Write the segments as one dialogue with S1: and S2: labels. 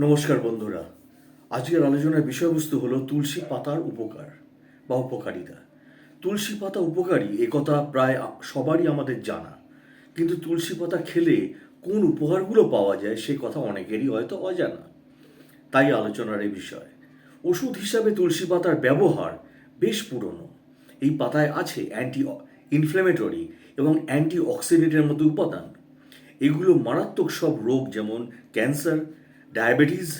S1: নমস্কার বন্ধুরা। আজকের আলোচনার বিষয়বস্তু হলো তুলসী পাতার উপকার বা উপকারিতা। তুলসী পাতা উপকারী একথা প্রায় সবারই আমাদের জানা। কিন্তু তুলসী পাতা খেলে কোন উপকারগুলো পাওয়া যায় সে কথা অনেকেরই হয়তো অজানা। তাই আলোচনার এই বিষয়। ওষুধ হিসাবে তুলসী পাতার ব্যবহার বেশ পুরনো। এই পাতায় আছে অ্যান্টি ইনফ্ল্যামেটরি এবং অ্যান্টি অক্সিডেন্টের মতো উপাদান। এগুলো মারাত্মক সব রোগ যেমন ক্যান্সার ডায়াবেটিস,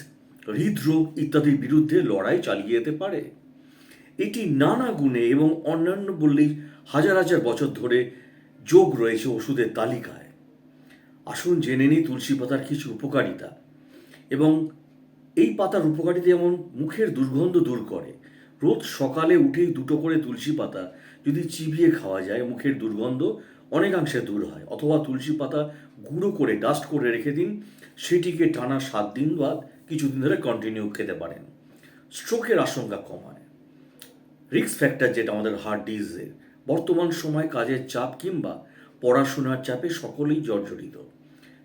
S1: হৃদরোগ ইত্যাদির বিরুদ্ধে লড়াই চালিয়ে যেতে পারে। এটি নানা গুণে এবং অন্যান্য বললেই হাজার হাজার বছর ধরে যোগ রয়েছে ওষুধের তালিকায়। আসুন জেনে নিই তুলসী পাতার কিছু উপকারিতা। এবং এই পাতার উপকারিতা যেমন মুখের দুর্গন্ধ দূর করে, রোজ সকালে উঠেই দুটো করে তুলসী পাতা যদি চিবিয়ে খাওয়া যায়, মুখের দুর্গন্ধ অনেকাংশে দূর হয়। অথবা তুলসী পাতা গুঁড়ো করে ডাস্ট করে রেখে দিন সেটিকে টানা সাত দিন বা কিছুদিন ধরে কন্টিনিউ খেতে পারেন। স্ট্রোকের আশঙ্কা কমায় রিস্ক ফ্যাক্টর যেটা আমাদের হার্ট ডিজিজের বর্তমান সময় কাজের চাপ কিংবা পড়াশোনার চাপে সকলেই জর্জরিত।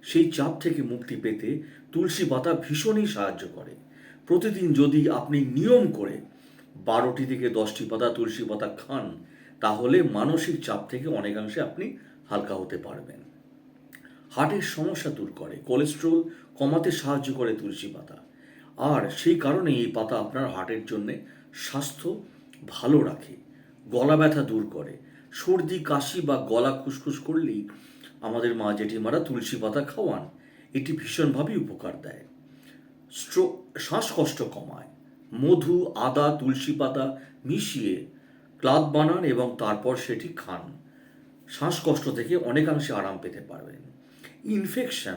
S1: সেই চাপ থেকে মুক্তি পেতে তুলসী পাতা ভীষণই সাহায্য করে। প্রতিদিন যদি আপনি নিয়ম করে বারোটি থেকে দশটি পাতা তুলসী পাতা খান, তাহলে মানসিক চাপ থেকে অনেকাংশে আপনি হালকা হতে পারবেন। হার্টের সমস্যা দূর করে, কোলেস্ট্রল কমাতে সাহায্য করে তুলসী পাতা। আর সেই কারণে এই পাতা আপনার হার্টের জন্যে স্বাস্থ্য ভালো রাখে, গলা ব্যথা দূর করে। সর্দি, কাশি বা গলা খুসখুস করলেই আমাদের মা জেঠিমারা তুলসী পাতা খাওয়ান, এটি ভীষণভাবে উপকার দেয়। স্ট্রো, শ্বাসকষ্ট কমায়, মধু, আদা, তুলসী পাতা মিশিয়ে ক্লাদ বানান এবং তারপর সেটি খান। শ্বাসকষ্ট থেকে অনেকাংশে আরাম পেতে পারবেন। ইনফেকশন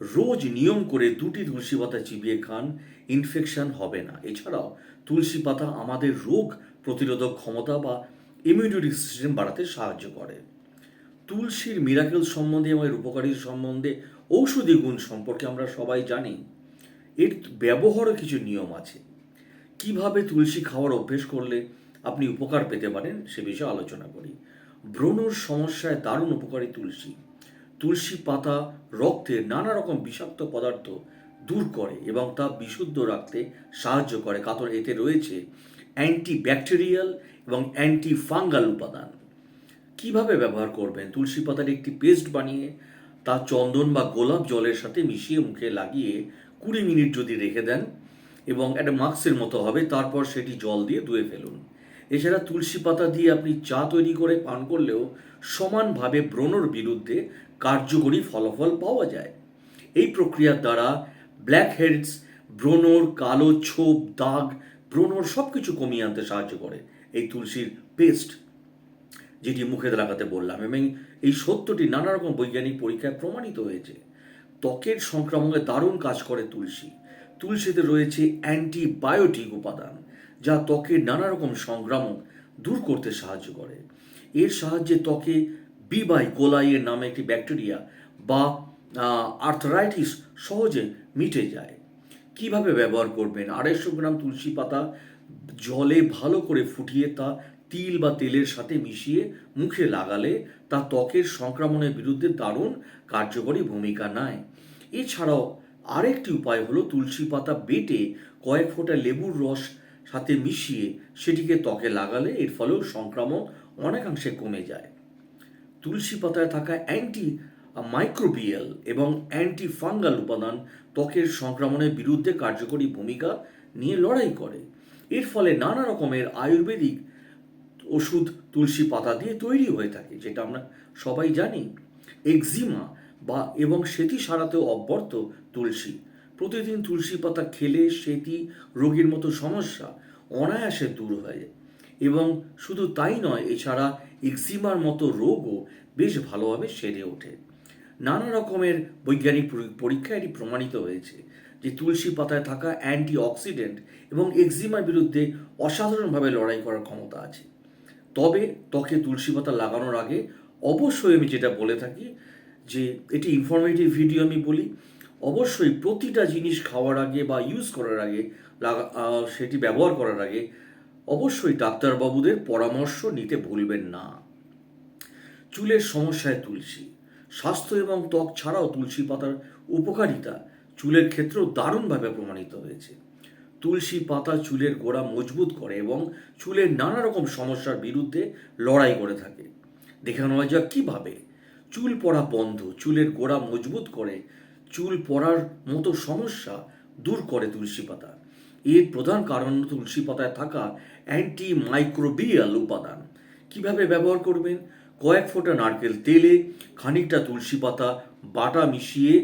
S1: রোজ নিয়ম করে দুটি তুলসী পাতা চিবিয়ে খান ইনফেকশন হবে না। এছাড়াও, তুলসী পাতা আমাদের রোগ প্রতিরোধক ক্ষমতা বা ইমিউনিটি সিস্টেম বাড়াতে সাহায্য করে। তুলসীর মিরাকেল সম্বন্ধে এবং এর উপকারী সম্বন্ধে ঔষধি গুণ সম্পর্কে আমরা সবাই জানি। এর ব্যবহারও কিছু নিয়ম আছে। কীভাবে তুলসী খাওয়ার অভ্যেস করলে আপনি উপকার পেতে পারেন সে বিষয়ে আলোচনা করি। ব্রণর সমস্যায় দারুণ উপকারী তুলসী। তুলসী পাতা রক্তের নানা রকম বিষাক্ত পদার্থ দূর করে এবং তা বিশুদ্ধ রাখতে সাহায্য করে। কারণ এতে রয়েছে অ্যান্টি ব্যাকটেরিয়াল এবং অ্যান্টি ফাঙ্গাল উপাদান। কীভাবে ব্যবহার করবেন? তুলসী পাতার একটি পেস্ট বানিয়ে তা চন্দন বা গোলাপ জলের সাথে মিশিয়ে মুখে লাগিয়ে কুড়ি মিনিট যদি রেখে দেন এবং একটা মাস্কের মতো হবে, তারপর সেটি জল দিয়ে ধুয়ে ফেলুন। এছাড়া তুলসী পাতা দিয়ে আপনি চা তৈরি করে পান করলেও সমানভাবে ব্রণর বিরুদ্ধে কার্যকরী ফলাফল পাওয়া যায়। এই প্রক্রিয়ার দ্বারা ব্ল্যাক হেডস ব্রণর, কালো ছোপ, দাগ, ব্রণর সব কিছু কমিয়ে আনতে সাহায্য করে এই তুলসীর পেস্ট যেটি মুখে লাগাতে বললাম। এবং এই সত্যটি নানা রকম বৈজ্ঞানিক পরীক্ষায় প্রমাণিত হয়েছে। ত্বকের সংক্রমণে দারুণ কাজ করে তুলসী। তুলসীতে রয়েছে অ্যান্টিবায়োটিক উপাদান, যা ত্বকের নানা রকম সংক্রামক দূর করতে সাহায্য করে। এর সাহায্যে ত্বকে বিবাই কোলাইয়ের নামে একটি ব্যাকটেরিয়া বা আর্থরাইটিস সহজে মিটে যায়। কীভাবে ব্যবহার করবেন? আড়াইশো গ্রাম তুলসী পাতা জলে ভালো করে ফুটিয়ে তা তিল বা তেলের সাথে মিশিয়ে মুখে লাগালে তা ত্বকের সংক্রমণের বিরুদ্ধে দারুণ কার্যকরী ভূমিকা নেয়। এছাড়াও আরেকটি উপায় হলো তুলসী পাতা বেটে কয়েক ফোঁটা লেবুর রস সাথে মিশিয়ে সেটিকে ত্বকে লাগালে এর ফলেও সংক্রমণ অনেকাংশে কমে যায়। তুলসী পাতায় থাকা অ্যান্টি মাইক্রোবিয়াল এবং অ্যান্টি ফাঙ্গাল উপাদান ত্বকের সংক্রমণের বিরুদ্ধে কার্যকরী ভূমিকা নিয়ে লড়াই করে। এর ফলে নানা রকমের আয়ুর্বেদিক ওষুধ তুলসী পাতা দিয়ে তৈরি হয়ে থাকে, যেটা আমরা সবাই জানি। এক্সিমা বা এবং সেতি সারাতেও অব্যর্থ তুলসী। প্রতিদিন তুলসী পাতা খেলে সেটি রোগীর মতো সমস্যা, অনায়াসে দূর হয়ে যায়। এবং শুধু তাই নয়, এছাড়া এক্সিমার মতো রোগও বেশ ভালোভাবে সেরে ওঠে। নানা রকমের বৈজ্ঞানিক পরীক্ষায় এটি প্রমাণিত হয়েছে যে তুলসী পাতায় থাকা অ্যান্টি অক্সিডেন্ট এবং এক্সিমার বিরুদ্ধে অসাধারণভাবে লড়াই করার ক্ষমতা আছে। তবে ত্বকে তুলসী পাতা লাগানোর আগে অবশ্যই আমি যেটা বলে থাকি যে এটি ইনফরমেটিভ ভিডিও আমি বলি। অবশ্যই প্রতিটা জিনিস খাওয়ার আগে বা ইউজ করার আগে লাগা সেটি ব্যবহার করার আগে অবশ্যই ডাক্তারবাবুদের পরামর্শ নিতে ভুলবেন না। চুলের সমস্যায় তুলসী, স্বাস্থ্য এবং ত্বক ছাড়াও তুলসী পাতার উপকারিতা চুলের ক্ষেত্রেও দারুণভাবে প্রমাণিত হয়েছে। তুলসী পাতা চুলের গোড়া মজবুত করে এবং চুলের নানা রকম সমস্যার বিরুদ্ধে লড়াই করে থাকে। দেখানো হয় যাক কীভাবে। চুল পড়া বন্ধ, চুলের গোড়া মজবুত করে চুল পড়ার মতো সমস্যা দূর করে তুলসী পাতা। এর প্রধান কারণ তুলসী পাতায় থাকা অ্যান্টি মাইক্রোবিয়াল উপাদান। কীভাবে ব্যবহার করবেন? কয়েক ফোঁটা নারকেল তেলে খানিকটা তুলসী পাতা বাটা মিশিয়ে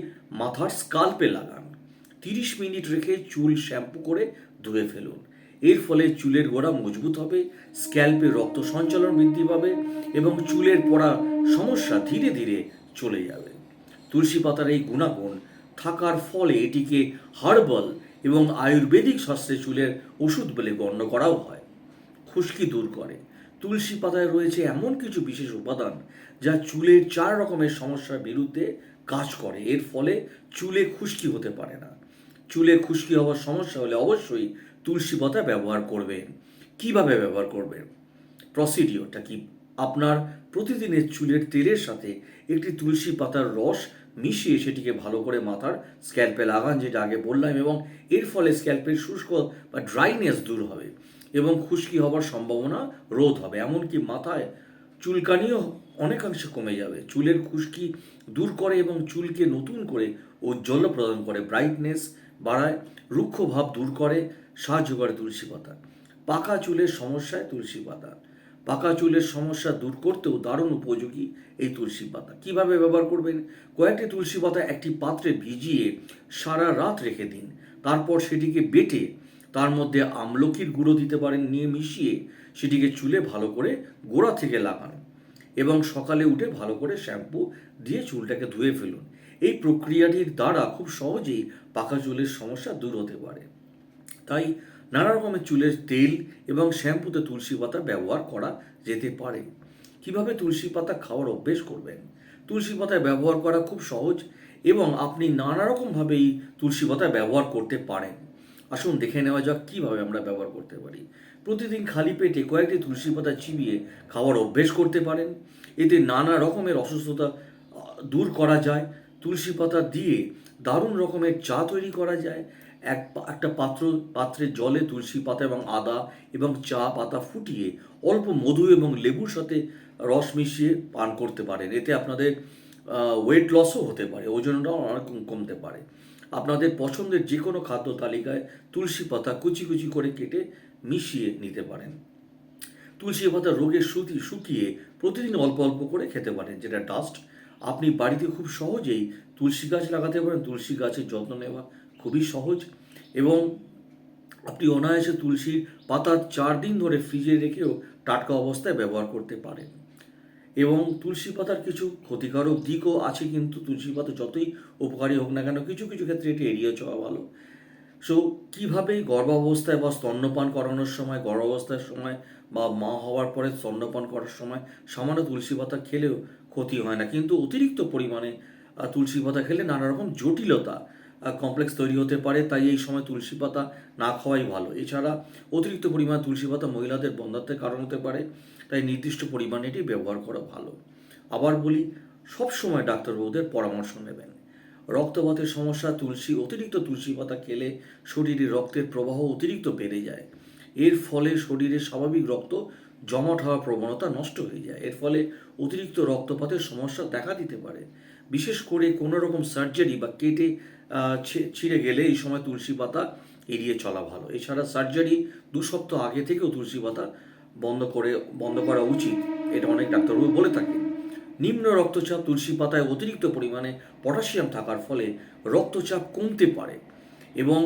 S1: মাথার স্কাল্পে লাগান। তিরিশ মিনিট রেখে চুল শ্যাম্পু করে ধুয়ে ফেলুন। এর ফলে চুলের গোড়া মজবুত হবে, স্ক্যাল্পে রক্ত সঞ্চালন বৃদ্ধি পাবে এবং চুলের পড়া সমস্যা ধীরে ধীরে চলে যাবে। তুলসী পাতার এই গুণাগুণ থাকার ফলে এটিকে হার্বাল এবং আয়ুর্বেদিক শাস্ত্রে চুলের ওষুধ বলে গণ্য করাও হয়। খুশকি দূর করে। তুলসী পাতায় রয়েছে এমন কিছু বিশেষ উপাদান যা চুলের চার রকমের সমস্যার বিরুদ্ধে কাজ করে। এর ফলে চুলে খুশকি হতে পারে না। চুলে খুশকি হওয়ার সমস্যা হলে অবশ্যই তুলসী পাতা ব্যবহার করবেন। কীভাবে ব্যবহার করবেন? প্রসিডিওরটা কি? আপনার প্রতিদিনের চুলের তেলের সাথে একটি তুলসী পাতার রস মিশিয়ে সেটিকে ভালো করে মাথার স্ক্যাল্পে লাগান, যেটা আগে বললাম, এবং এর ফলে স্ক্যাল্পের শুষ্ক বা ড্রাইনেস দূর হবে এবং খুশকি হওয়ার সম্ভাবনা রোধ হবে। এমনকি মাথায় চুলকানিও অনেকাংশে কমে যাবে। চুলের খুশকি দূর করে এবং চুলকে নতুন করে ঔজ্জ্বল্য প্রদান করে। ব্রাইটনেস বাড়ায়, রুক্ষ ভাব দূর করে, সাহায্য করে তুলসী পাতা। পাকা চুলের সমস্যায় তুলসী পাতা। পাকা চুলের সমস্যা দূর করতেও দারুণ উপযোগী এই তুলসী পাতা। কীভাবে ব্যবহার করবেন? কয়েকটি তুলসী পাতা একটি পাত্রে ভিজিয়ে সারা রাত রেখে দিন। তারপর সেটিকে বেটে তার মধ্যে আমলকির গুঁড়ো দিতে পারেন। নিয়ে মিশিয়ে সেটিকে চুলে ভালো করে গোড়া থেকে লাগান এবং সকালে উঠে ভালো করে শ্যাম্পু দিয়ে চুলটাকে ধুয়ে ফেলুন। এই প্রক্রিয়াটির দ্বারা খুব সহজেই পাকা চুলের সমস্যা দূর হতে পারে। তাই নানা রকমের চুলের তেল এবং শ্যাম্পুতে তুলসী পাতা ব্যবহার করা যেতে পারে। কীভাবে তুলসী পাতা খাওয়ার অভ্যেস করবেন? তুলসী পাতা ব্যবহার করা খুব সহজ এবং আপনি নানা রকমভাবে এই তুলসী পাতা ব্যবহার করতে পারেন। আসুন দেখে নেওয়া যাক কীভাবে আমরা ব্যবহার করতে পারি। প্রতিদিন খালি পেটে কয়েকটি তুলসী পাতা চিবিয়ে খাওয়ার অভ্যেস করতে পারেন। এতে নানা রকমের অসুস্থতা দূর করা যায়। তুলসী পাতা দিয়ে দারুণ রকমের চা তৈরি করা যায় এক একটা পাত্র, পাত্রে জলে তুলসী পাতা এবং আদা এবং চা পাতা ফুটিয়ে অল্প মধু এবং লেবুর সাথে রস মিশিয়ে পান করতে পারেন। এতে আপনাদের ওয়েট লসও হতে পারে, ওজনটাও অনেক কমতে পারে। আপনাদের পছন্দের যে কোনো খাদ্য তালিকায় তুলসী পাতা কুচি কুচি করে কেটে মিশিয়ে নিতে পারেন। তুলসী পাতা রোগের সুতি শুকিয়ে প্রতিদিন অল্প অল্প করে খেতে পারেন, যেটা ডাস্ট আপনি বাড়িতে খুব সহজেই তুলসী গাছ লাগাতে পারেন, তুলসী গাছের যত্ন নেওয়া খুবই সহজ এবং আপনি অনায়াসে তুলসীর পাতা চার দিন ধরে ফ্রিজে রেখেও টাটকা অবস্থায় ব্যবহার করতে পারেন। এবং তুলসী পাতার কিছু ক্ষতিকারক দিকও আছে কিন্তু তুলসী পাতা যতই উপকারী হোক না কেন কিছু কিছু ক্ষেত্রে এটি এড়িয়ে চলা ভালো। সো কীভাবে গর্ভাবস্থায় বা স্তন্যপান করানোর সময়, গর্ভাবস্থার সময় বা মা হওয়ার পরে স্তন্যপান করার সময় সামান্য তুলসী পাতা খেলেও ক্ষতি হয় না। কিন্তু অতিরিক্ত পরিমাণে তুলসী পাতা খেলে নানা রকম জটিলতা কমপ্লেক্স তৈরি হতে পারে, তাই এই সময় তুলসী পাতা না খাওয়াই ভালো। এছাড়া অতিরিক্ত পরিমাণ তুলসী পাতা মহিলাদের বন্ধাত্বের কারণ হতে পারে, তাই নির্দিষ্ট পরিমাণে এটি ব্যবহার করা ভালো। আবার বলি সবসময় ডাক্তারবাবুদের পরামর্শ নেবেন। রক্তপাতের সমস্যা, তুলসী, অতিরিক্ত তুলসী পাতা খেলে শরীরে রক্তের প্রবাহ অতিরিক্ত বেড়ে যায়। এর ফলে শরীরে স্বাভাবিক রক্ত জমাট হওয়ার প্রবণতা নষ্ট হয়ে যায়। এর ফলে অতিরিক্ত রক্তপাতের সমস্যা দেখা দিতে পারে। বিশেষ করে কোনো রকম সার্জারি বা কেটে ছিঁড়ে গেলে এই সময় তুলসী পাতা এড়িয়ে চলা ভালো। এছাড়া সার্জারি দু সপ্তাহ আগে থেকেও তুলসী পাতা বন্ধ করে, বন্ধ করা উচিত, এটা অনেক ডাক্তারবাবু বলে থাকে নিম্ন রক্তচাপ তুলসী পাতায় অতিরিক্ত পরিমাণে পটাশিয়াম থাকার ফলে রক্তচাপ কমতে পারে এবং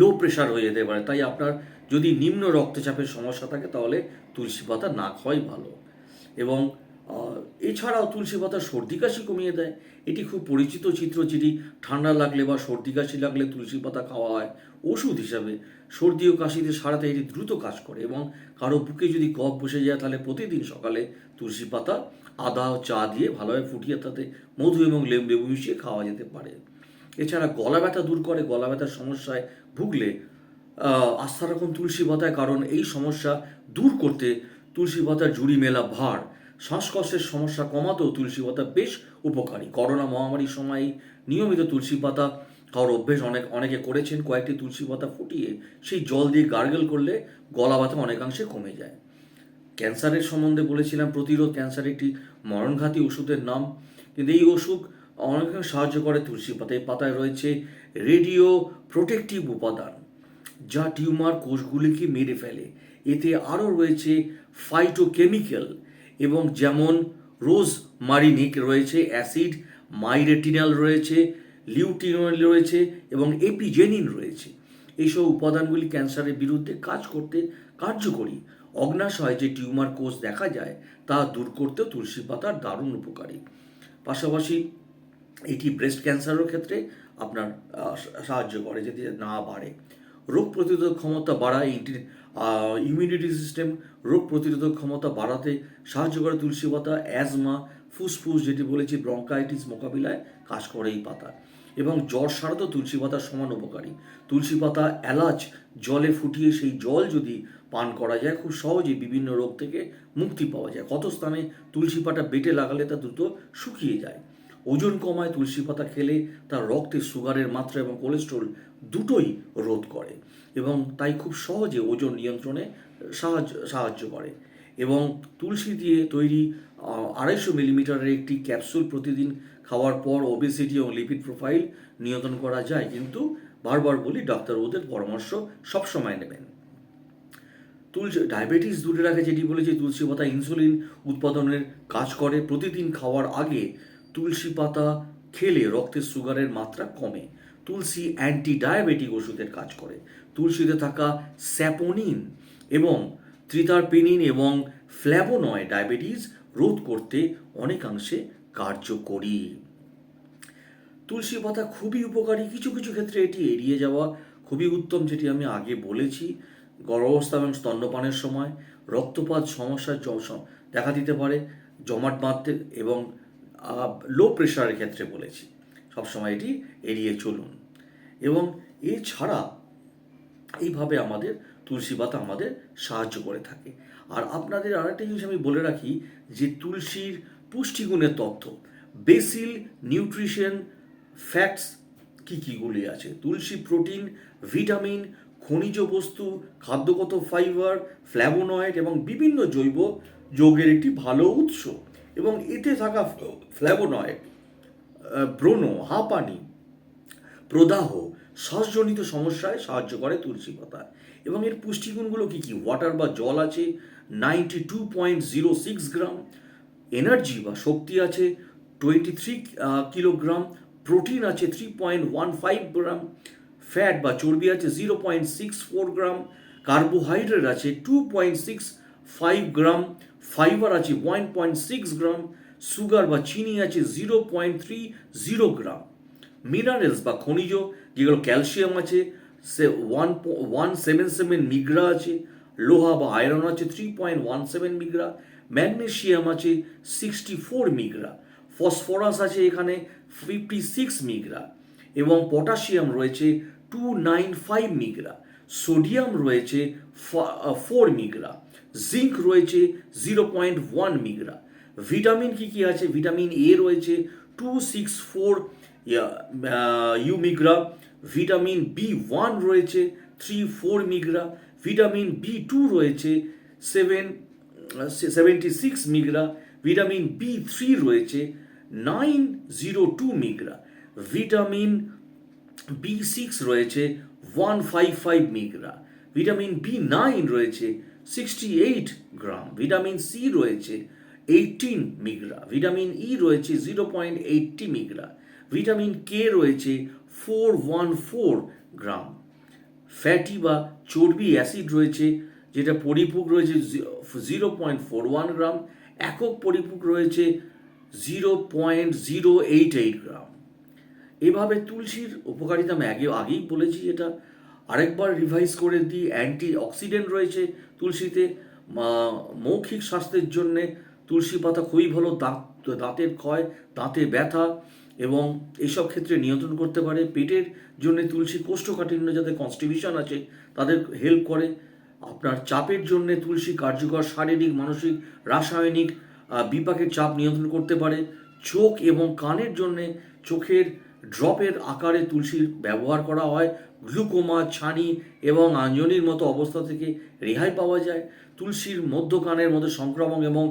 S1: লো প্রেশার হয়ে যেতে পারে। তাই আপনার যদি নিম্ন রক্তচাপের সমস্যা থাকে তাহলে তুলসী পাতা না খাওয়াই ভালো। এবং এছাড়াও তুলসী পাতা সর্দি কাশি কমিয়ে দেয়। এটি খুব পরিচিত চিত্র যেটি ঠান্ডা লাগলে বা সর্দি কাশি লাগলে তুলসী পাতা খাওয়া হয় ওষুধ হিসাবে। সর্দি ও কাশিতে সারাতে এটি দ্রুত কাজ করে এবং কারও বুকে যদি কফ বসে যায় তাহলে প্রতিদিন সকালে তুলসী পাতা, আদা ও চা দিয়ে ভালোভাবে ফুটিয়ে তাতে মধু এবং লেবু মিশিয়ে খাওয়া যেতে পারে। এছাড়া গলা ব্যথা দূর করে। গলা ব্যথার সমস্যায় ভুগলে আস্থা রাখুন তুলসী পাতায় কারণ এই সমস্যা দূর করতে তুলসী পাতার জুড়ি মেলা ভার। শ্বাসকষ্টের সমস্যা কমাতেও তুলসী পাতা বেশ উপকারী। করোনা মহামারীর সময় নিয়মিত তুলসী পাতা খাওয়ার অভ্যেস অনেক, অনেকে করেছেন। কয়েকটি তুলসী পাতা ফুটিয়ে সেই জল দিয়ে গার্গেল করলে গলা ব্যথা অনেকাংশে কমে যায়। ক্যান্সারের সম্বন্ধে বলেছিলাম, প্রতিরোধ ক্যান্সার একটি মরণঘাতী ওষুধের নাম। কিন্তু এই ওষুধ অনেক সাহায্য করে তুলসী পাতা। এই পাতায় রয়েছে রেডিও প্রোটেকটিভ উপাদান, যা টিউমার কোষগুলিকে মেরে ফেলে। এতে আরও রয়েছে ফাইটোকেমিক্যাল এবং যেমন রোজ মারিনিক রয়েছে, অ্যাসিড, মাইরেটিনাল রয়েছে লিউটিনল রয়েছে এবং এপিজেনিন রয়েছে। এইসব উপাদানগুলি ক্যান্সারের বিরুদ্ধে কাজ করতে কার্যকরী। অগ্নাশয় যে টিউমার কোষ দেখা যায়, তা দূর করতেও তুলসী পাতার দারুণ উপকারী। পাশাপাশি এটি ব্রেস্ট ক্যান্সারের ক্ষেত্রে আপনার সাহায্য করে, যদি না বাড়ে। রোগ প্রতিরোধক ক্ষমতা বাড়ায় ইমিউনিটি সিস্টেম রোগ প্রতিরোধক ক্ষমতা বাড়াতে সাহায্য করে তুলসী পাতা অ্যাজমা ফুসফুস যেটি বলেছি ব্রঙ্কাইটিস মোকাবিলায় কাজ করে এই পাতা। এবং জ্বর সারাতেও তুলসী পাতা সমান উপকারী। তুলসী পাতা এলাচ জলে ফুটিয়ে সেই জল যদি পান করা যায়, খুব সহজেই বিভিন্ন রোগ থেকে মুক্তি পাওয়া যায়। কত স্থানে তুলসী পাতা বেটে লাগালে তা দ্রুত শুকিয়ে যায়। ওজন কমায়, তুলসী পাতা খেলে তার রক্তে সুগারের মাত্রা এবং কোলেস্ট্রল দুটোই রোধ করে এবং তাই খুব সহজে ওজন নিয়ন্ত্রণে সাহায্য সাহায্য করে এবং তুলসী দিয়ে তৈরি আড়াইশো মিলিমিটারের একটি ক্যাপসুল প্রতিদিন খাওয়ার পর ওবেসিটি এবং লিপিড প্রোফাইল নিয়ন্ত্রণ করা যায় কিন্তু বারবার বলি ডাক্তার ওদের পরামর্শ সবসময় নেবেন। তুলসী ডায়াবেটিস দূরে রাখে যেটি বলেছি তুলসী পাতা ইনসুলিন উৎপাদনের কাজ করে। প্রতিদিন খাওয়ার আগে তুলসী পাতা খেলে রক্তের সুগারের মাত্রা কমে। তুলসী অ্যান্টি ডায়াবেটিক ওষুধের কাজ করে। তুলসীতে থাকা স্যাপোনিন এবং ত্রিতারপেনিন এবং ফ্ল্যাবোনয় ডায়াবেটিস রোধ করতে অনেকাংশে কার্যকরী। তুলসী পাতা খুবই উপকারী। কিছু কিছু ক্ষেত্রে এটি এড়িয়ে যাওয়া খুবই উত্তম, যেটি আমি আগে বলেছি। গর্ভাবস্থা এবং স্তন্যপানের সময় রক্তপাত সমস্যার দেখা দিতে পারে, জমাট বাঁধতে এবং লো প্রেশারের ক্ষেত্রে বলেছি। সবসময় এটি এড়িয়ে চলুন। এবং এছাড়া এইভাবে আমাদের তুলসী পাতা আমাদের সাহায্য করে থাকে। আর আপনাদের আরেকটা জিনিস আমি বলে রাখি, যে তুলসীর পুষ্টিগুণের তথ্য, বেসিল নিউট্রিশন ফ্যাক্টস কী কীগুলি আছে? তুলসী প্রোটিন, ভিটামিন, খনিজ বস্তু, খাদ্যগত ফাইবার, ফ্ল্যাভোনয়েড এবং বিভিন্ন জৈব যৌগের একটি ভালো উৎস। এবং এতে থাকা ফ্ল্যাভোনয়েড ব্রণ হাঁপানি, প্রদাহ, শ্বাসজনিত সমস্যায় সাহায্য করে তুলসী পাতা এবং এর পুষ্টিগুণগুলো কি কি? ওয়াটার বা জল আছে ninety two point zero six gram energy বা শক্তি আছে টোয়েন্টি থ্রি কিলোগ্রাম প্রোটিন আছে three point one five gram fat বা চর্বি আছে zero point six four gram carbohydrate আছে two point six five gram fibre আছে one point six gram sugar বা চিনি আছে zero point three zero gram minerals বা খনিজ, যেগুলো ক্যালসিয়াম আছে, সে ওয়ান ওয়ান সেভেন সেভেন মিগ্রা আছে। লোহা বা আয়রন আছে থ্রি পয়েন্ট ওয়ান সেভেন মিগ্রা। ম্যাগনেশিয়াম আছে সিক্সটি ফোর মিগ্রা। ফসফরাস আছে এখানে ফিফটি সিক্স মিগ্রা। এবং পটাশিয়াম রয়েছে টু নাইন ফাইভ মিগ্রা। সোডিয়াম রয়েছে ফোর মিগ্রা। জিঙ্ক রয়েছে জিরো পয়েন্ট ওয়ান মিগ্রা। ভিটামিন কি কি আছে? ভিটামিন এ রয়েছে টু সিক্স ফোর ইউ মিগ্রা। ভিটামিন বি ওয়ান রয়েছে থ্রি ফোর মিগ্রা। ভিটামিন বি টু রয়েছে সেভেন সেভেন্টি সিক্স মিগ্রা। ভিটামিন বি থ্রি রয়েছে নাইন জিরো টু মিগ্রা। ভিটামিন বি সিক্স রয়েছে ওয়ান ফাইভ ফাইভ মিগ্রা। ভিটামিন বি নাইন রয়েছে sixty eight gram vitamin C রয়েছে এইটিন মিগ্রা ভিটামিন ই রয়েছে জিরো পয়েন্ট এইটটি মিগ্রা ভিটামিন কে রয়েছে four one four gram fatty বা চর্বি অ্যাসিড রয়েছে, যেটা পরিপূক রয়েছে zero point four one gram একক পরিপূক রয়েছে zero point zero eight eight gram এভাবে তুলসীর উপকারিতা আমি আগে আগেই বলেছি এটা আরেকবার রিভাইজ করে দিই অ্যান্টি অক্সিডেন্ট রয়েছে তুলসীতে মৌখিক স্বাস্থ্যের জন্যে তুলসী পাতা খুবই ভালো, দাঁত, দাঁতের ক্ষয়, দাঁতে ব্যথা এবং এইসব ক্ষেত্রে নিয়ন্ত্রণ করতে পারে। পেটের জন্য তুলসী কোষ্ঠকাঠিন্য যাদের কনস্টিবিউশন আছে, তাদের হেল্প করে। আপনার চাপের জন্য তুলসী কার্যকর শারীরিক, মানসিক, রাসায়নিক বিপাকের চাপ নিয়ন্ত্রণ করতে পারে। চোখ এবং কানের জন্যে চোখের ড্রপের আকারে তুলসীর ব্যবহার করা হয়। গ্লুকোমা, ছানি এবং আঞ্জনির মতো অবস্থা থেকে রেহাই পাওয়া যায়। তুলসীর মধ্যকানের মধ্যে সংক্রমণ এবং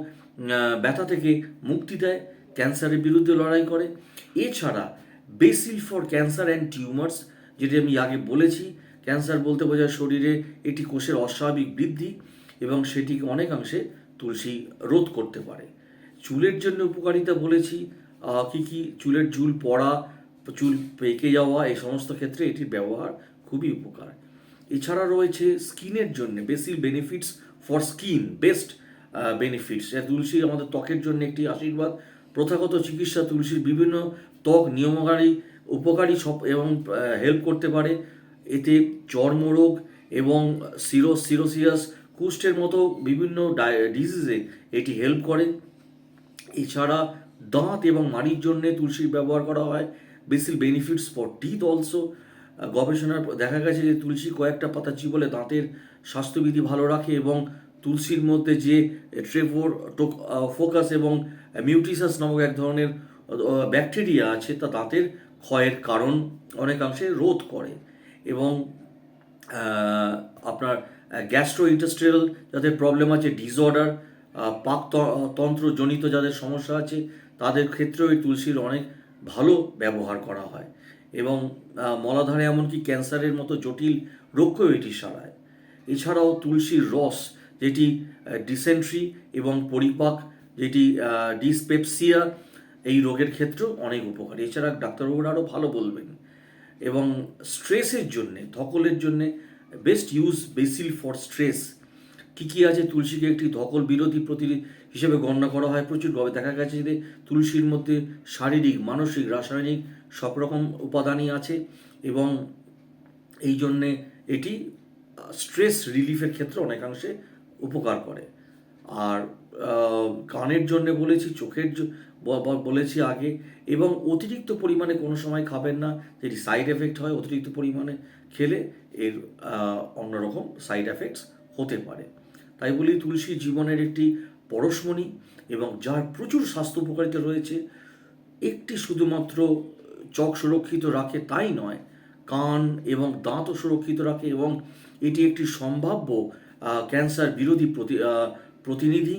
S1: ব্যথা থেকে মুক্তি দেয়। ক্যান্সারের বিরুদ্ধে লড়াই করে। এছাড়া basil for cancer and tumours, যেটি আমি আগে বলেছি, ক্যান্সার বলতে বোঝায় শরীরে একটি কোষের অস্বাভাবিক বৃদ্ধি এবং সেটিকে অনেকাংশে তুলসী রোধ করতে পারে। চুলের জন্য উপকারিতা বলেছি। কি কি? চুলের ঝুল, পড়া চুল পেকে যাওয়া, এই সমস্ত ক্ষেত্রে এটির ব্যবহার খুবই উপকার। এছাড়া রয়েছে স্কিনের জন্য basil benefits for skin, best benefits. তুলসী আমাদের ত্বকের জন্য একটি আশীর্বাদ। প্রথাগত চিকিৎসা তুলসীর বিভিন্ন ত্বক নিয়মকারী, উপকারী সব এবং হেল্প করতে পারে। এতে চর্মরোগ এবং সিরো, সিরোসিয়াস, কুষ্ঠের মতো বিভিন্ন ডিজিজে এটি হেল্প করে। এছাড়া দাঁত এবং মাড়ির জন্যে তুলসীর ব্যবহার করা হয়। Basil benefits for teeth also. গবেষণার দেখা গেছে যে তুলসী কয়েকটা পাতা চিবলে দাঁতের স্বাস্থ্যবিধি ভালো রাখে এবং তুলসীর মধ্যে যে ট্রেভোর ফোকাস এবং মিউটিসাস নামক এক ধরনের ব্যাকটেরিয়া আছে তা দাঁতের ক্ষয়ের কারণ অনেকাংশে রোধ করে এবং আপনার গ্যাস্ট্রো ইন্টাস্ট্রিয়াল যাদের প্রবলেম আছে, ডিসঅর্ডার পাক তন্ত্রজনিত যাদের সমস্যা আছে, তাদের ক্ষেত্রেও এই তুলসীর অনেক ভালো ব্যবহার করা হয়। এবং মলাধারে এমনকি ক্যান্সারের মতো জটিল রোগকেও এটি সারায়। এছাড়াও তুলসীর রস, যেটি ডিসেন্ট্রি এবং পরিপাক, যেটি ডিসপেপসিয়া, এই রোগের ক্ষেত্রেও অনেক উপকারী। এছাড়া ডাক্তারবাবুরা আরও ভালো বলবেন। এবং স্ট্রেসের জন্যে, ধকলের জন্যে, best use basil for stress. কী কী আছে তুলসীকে একটি ধকল বিরোধী প্রতি হিসেবে গণ্য করা হয়। প্রচুর ভাবে দেখা গেছে যে তুলসীর মধ্যে শারীরিক, মানসিক, রাসায়নিক সব রকম উপাদানই আছে এবং এই জন্যে এটি স্ট্রেস রিলিফের ক্ষেত্রে অনেকাংশে উপকার করে। আর কানের জন্য বলেছি, চোখের বলেছি আগে এবং অতিরিক্ত পরিমাণে কোনো সময় খাবেন না। যেটি সাইড এফেক্ট হয় অতিরিক্ত পরিমাণে খেলে এর অন্যরকম সাইড এফেক্টস হতে পারে। তাই বলি তুলসী জীবনের একটি পরশমণি এবং যার প্রচুর স্বাস্থ্য উপকারিতা রয়েছে, একটি শুধুমাত্র চোখ সুরক্ষিত রাখে তাই নয়, কান এবং দাঁতও সুরক্ষিত রাখে এবং এটি একটি সম্ভাব্য ক্যান্সার বিরোধী প্রতি প্রতিনিধি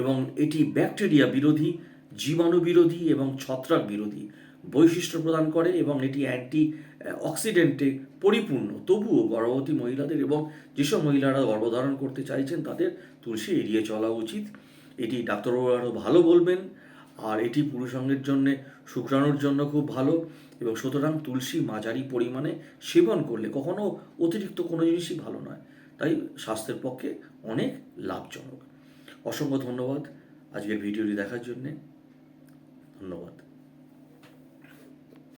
S1: এবং এটি ব্যাকটেরিয়া বিরোধী, জীবাণু বিরোধী এবং ছত্রাক বিরোধী বৈশিষ্ট্য প্রদান করে এবং এটি অ্যান্টি অক্সিডেন্টে পরিপূর্ণ। তবুও গর্ভবতী মহিলাদের এবং যেসব মহিলারা গর্ভধারণ করতে চাইছেন তাদের তুলসী এড়িয়ে চলা উচিত। এটি ডাক্তারবাবু আরও ভালো বলবেন, আর এটি পুরুষাঙ্গের জন্য, শুক্রাণুর জন্য খুব ভালো, এবং সুতরাং তুলসী মাঝারি পরিমাণে সেবন করলে কখনো অতিরিক্ত কোনো জিনিসই ভালো নয়। তাই স্বাস্থ্যের পক্ষে অনেক লাভজনক। অসংখ্য ধন্যবাদ আজকের ভিডিওটি দেখার জন্যে। ধন্যবাদ।